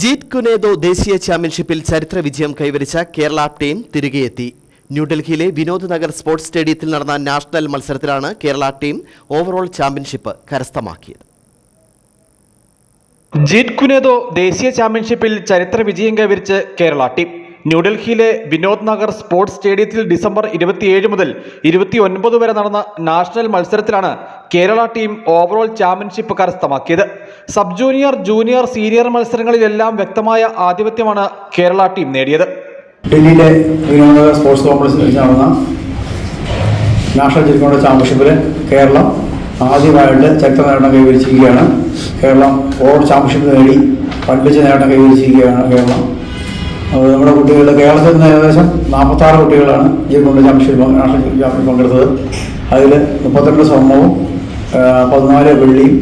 ജീത് കുനേദോ ദേശീയ ചാമ്പ്യൻഷിപ്പിൽ ചരിത്ര വിജയം കൈവരിച്ച കേരള ടീം തിരികെയെത്തി. ന്യൂഡൽഹിയിലെ വിനോദ് നഗർ സ്പോർട്സ് സ്റ്റേഡിയത്തിൽ നടന്ന നാഷണൽ മത്സരത്തിലാണ് കേരള ടീം ഓവറോൾ ചാമ്പ്യൻഷിപ്പ് കരസ്ഥമാക്കിയത്. ജീത് കുനേദോ ദേശീയ ചാമ്പ്യൻഷിപ്പിൽ ചരിത്ര വിജയം കൈവരിച്ച് കേരള ടീം. ന്യൂഡൽഹിയിലെ വിനോദ് നഗർ സ്പോർട്സ് സ്റ്റേഡിയത്തിൽ ഡിസംബർ ഇരുപത്തിയേഴ് മുതൽ ഇരുപത്തിയൊൻപത് വരെ നടന്ന നാഷണൽ മത്സരത്തിലാണ് കേരള ടീം ഓവറോൾ ചാമ്പ്യൻഷിപ്പ് കരസ്ഥമാക്കിയത്. സബ് ജൂനിയർ ജൂനിയർ സീനിയർ മത്സരങ്ങളിലെല്ലാം വ്യക്തമായ ആധിപത്യമാണ് കേരള ടീം നേടിയത്. ഡൽഹിയിലെ സ്പോർട്സ് കോംപ്ലക്സിൽ വെച്ച് നടന്ന നാഷണൽ ജിൽക്കോണ്ട ചാമ്പ്യൻഷിപ്പിൽ കേരളം ആദ്യമായിട്ട് ചരിത്ര നേട്ടം കൈവരിച്ചിരിക്കുകയാണ്. കേരളം ഓവർ ചാമ്പ്യൻഷിപ്പ് നേടി പഠിപ്പിച്ച നേട്ടം കൈവരിച്ചിരിക്കുകയാണ് കേരളം. നമ്മുടെ കുട്ടികൾ കേരളത്തിൽ നിന്ന് ഏകദേശം നാൽപ്പത്താറ് കുട്ടികളാണ് ജിൽക്കോണ്ട ചാമ്പ്യൻഷിപ്പ് നാഷണൽ ചാമ്പ്യൻഷിപ്പ് പങ്കെടുത്തത്. അതിൽ മുപ്പത്തിരണ്ട് സ്വർണവും പതിനാല് വെള്ളിയും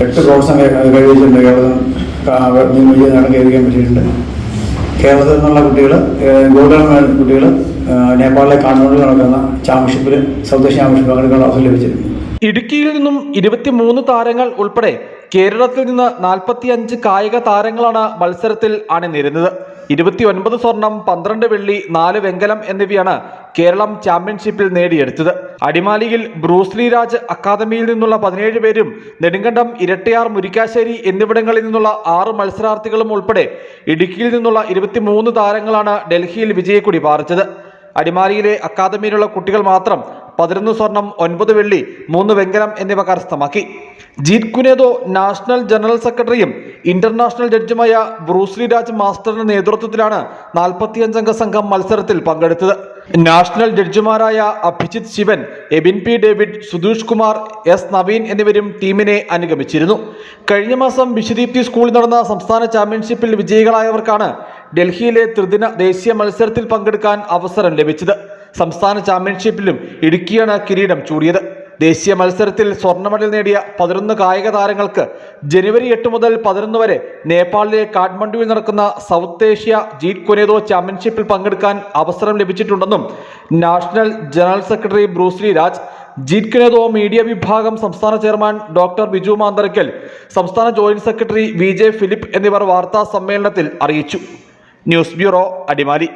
എട്ട് ബ്രോൺസും കൈ- കേരളം വലിയ നേട്ടം കൈവരിക്കാൻ പറ്റിയിട്ടുണ്ട്. കേരളത്തിൽ നിന്നുള്ള കുട്ടികൾ ഗോൾഡൻ കുട്ടികൾ നേപ്പാളിലെ കാഠ്മണ്ഡുവിൽ നടക്കുന്ന ചാമ്പ്യൻഷിപ്പിൽ ഏഷ്യൻ ചാമ്പ്യൻഷിപ്പ് പങ്കെടുക്കാൻ അവസരം ലഭിച്ചിരുന്നു ഇടുക്കിയിൽ നിന്നും ഇരുപത്തിമൂന്ന് താരങ്ങൾ ഉൾപ്പെടെ കേരളത്തിൽ നിന്ന് നാൽപ്പത്തിയഞ്ച് കായിക താരങ്ങളാണ് മത്സരത്തിൽ അണിനിരുന്നത്. ഇരുപത്തിയൊൻപത് സ്വർണം പന്ത്രണ്ട് വെള്ളി നാല് വെങ്കലം എന്നിവയാണ് കേരളം ചാമ്പ്യൻഷിപ്പിൽ നേടിയെടുത്തത്. അടിമാലിയിൽ ബ്രൂസ്ലി രാജ് അക്കാദമിയിൽ നിന്നുള്ള പതിനേഴ് പേരും നെടുങ്കണ്ടം ഇരട്ടയാർ മുരിക്കാശ്ശേരി എന്നിവിടങ്ങളിൽ നിന്നുള്ള ആറ് മത്സരാർത്ഥികളും ഉൾപ്പെടെ ഇടുക്കിയിൽ നിന്നുള്ള ഇരുപത്തിമൂന്ന് താരങ്ങളാണ് ഡൽഹിയിൽ വിജയക്കുടി പാറിച്ചത്. അടിമാലിയിലെ അക്കാദമിയിലുള്ള കുട്ടികൾ മാത്രം പതിനൊന്ന് സ്വർണം ഒൻപത് വെള്ളി മൂന്ന് വെങ്കലം എന്നിവ കരസ്ഥമാക്കി. Jeet Kune Do national general സെക്രട്ടറിയും ഇന്റർനാഷണൽ ജഡ്ജുമായ ബ്രൂസ്ലി രാജ് മാസ്റ്ററിന്റെ നേതൃത്വത്തിലാണ് നാൽപ്പത്തിയഞ്ചംഗ സംഘം മത്സരത്തിൽ പങ്കെടുത്തത്. നാഷണൽ ജഡ്ജിമാരായ Abhijith Shivan Ebin P David Sudheesh Kumar S Naveen എന്നിവരും ടീമിനെ അനുഗമിച്ചിരുന്നു. കഴിഞ്ഞ മാസം വിശുദീപ്തി സ്കൂളിൽ നടന്ന സംസ്ഥാന ചാമ്പ്യൻഷിപ്പിൽ വിജയികളായവർക്കാണ് ഡൽഹിയിലെ ത്രിദിന ദേശീയ മത്സരത്തിൽ പങ്കെടുക്കാൻ അവസരം ലഭിച്ചത്. സംസ്ഥാന ചാമ്പ്യൻഷിപ്പിലും ഇടുക്കിയാണ് കിരീടം ചൂടിയത്. ദേശീയ മത്സരത്തിൽ സ്വർണ മെഡൽ നേടിയ പതിനൊന്ന് കായിക താരങ്ങൾക്ക് ജനുവരി എട്ട് മുതൽ പതിനൊന്ന് വരെ നേപ്പാളിലെ കാഠ്മണ്ഡുവിൽ നടക്കുന്ന സൗത്ത് ഏഷ്യ ജീറ്റ് കൊനേദോ ചാമ്പ്യൻഷിപ്പിൽ പങ്കെടുക്കാൻ അവസരം ലഭിച്ചിട്ടുണ്ടെന്നും national general secretary Bruce Lee Raj Jeet Kune Do media വിഭാഗം സംസ്ഥാന ചെയർമാൻ ഡോക്ടർ ബിജു മാന്തരക്കൽ സംസ്ഥാന ജോയിന്റ് സെക്രട്ടറി വി ഫിലിപ്പ് എന്നിവർ വാർത്താ സമ്മേളനത്തിൽ അറിയിച്ചു. News bureau Adimali.